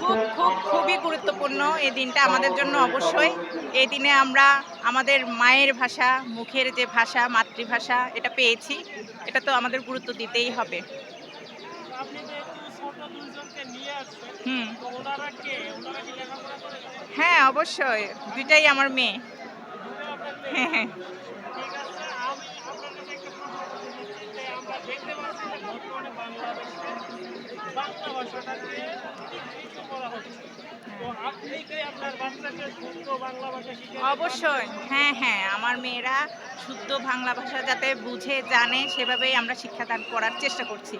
খুব খুব, খুবই গুরুত্বপূর্ণ এই দিনটা আমাদের জন্য অবশ্যই। এই দিনে আমরা আমাদের মায়ের ভাষা, মুখের যে ভাষা, মাতৃভাষা, এটা পেয়েছি। এটা তো আমাদের গুরুত্ব দিতেই হবে। হ্যাঁ অবশ্যই। দুইটাই আমার মেয়ে? হ্যাঁ হ্যাঁ বিকৃত করা হচ্ছে তো আপনি কি আপনার বাচ্চাকে শুদ্ধ বাংলা ভাষা শিখে অবশ্যই। হ্যাঁ হ্যাঁ আমার মেয়েরা শুদ্ধ বাংলা ভাষা যাতে বুঝে, জানে, সেভাবেই আমরা শিক্ষাদান করার চেষ্টা করছি।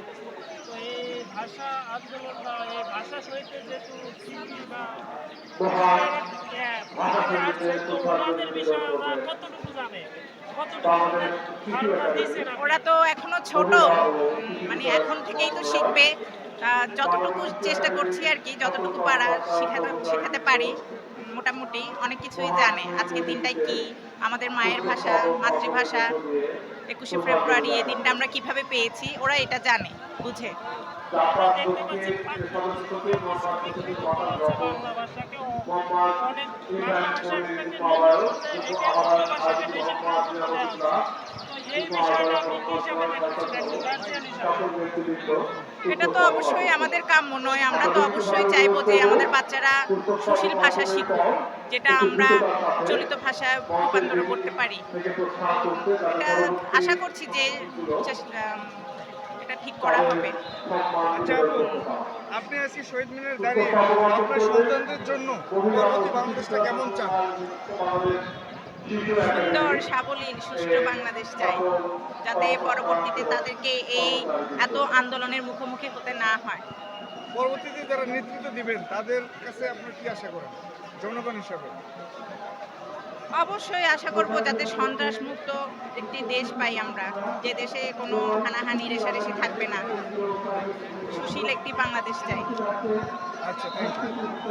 কতটুকু জানে কতটুকু ওদের ধারণা দিয়েছেন আপনি? ওরা তো এখনও ছোট। মানে এখন থেকেই তো শিখবে। যতটুকু চেষ্টা করছি আর কি যতটুকু পারা শেখাতে শেখাতে পারি মোটামুটি অনেক কিছুই জানে। আজকে দিনটাই কি? আমাদের মায়ের ভাষা মাতৃভাষা একুশে ফেব্রুয়ারি এই দিনটা আমরা কীভাবে পেয়েছি? ওরা এটা জানে বুঝে। বাংলা ভাষাকে এটা তো অবশ্যই আমাদের কাম্য নয়, আমরা তো অবশ্যই চাইব যে আমাদের বাচ্চারা সুশীল ভাষা শিখুক, যেটা আমরা চলিত ভাষায় রূপান্তর করতে পারি। এটা আশা করছি যে এটা ঠিক করা হবে। আচ্ছা আপনি আজকে শহীদ মিনারে দাঁড়িয়ে আপনার সন্তানদের জন্য পরবর্তী বাংলাদেশটা কেমন চান? সুন্দর সাবলীল সুষ্ঠু বাংলাদেশ চাই। যাতে পরবর্তীতে তাদেরকে এই এত আন্দোলনের মুখোমুখি হতে না হয়। পরবর্তীতে যারা নেতৃত্ব দিবেন তাদের কাছে আপনার কি আশা করেন? জনগণ হিসাবে। অবশ্যই আশা করব যাতে সন্ত্রাস মুক্ত একটি দেশ পাই আমরা, যে দেশে কোনো হানাহানি, রেশারেশি থাকবে না। সুশীল একটি বাংলাদেশ চাই। আচ্ছা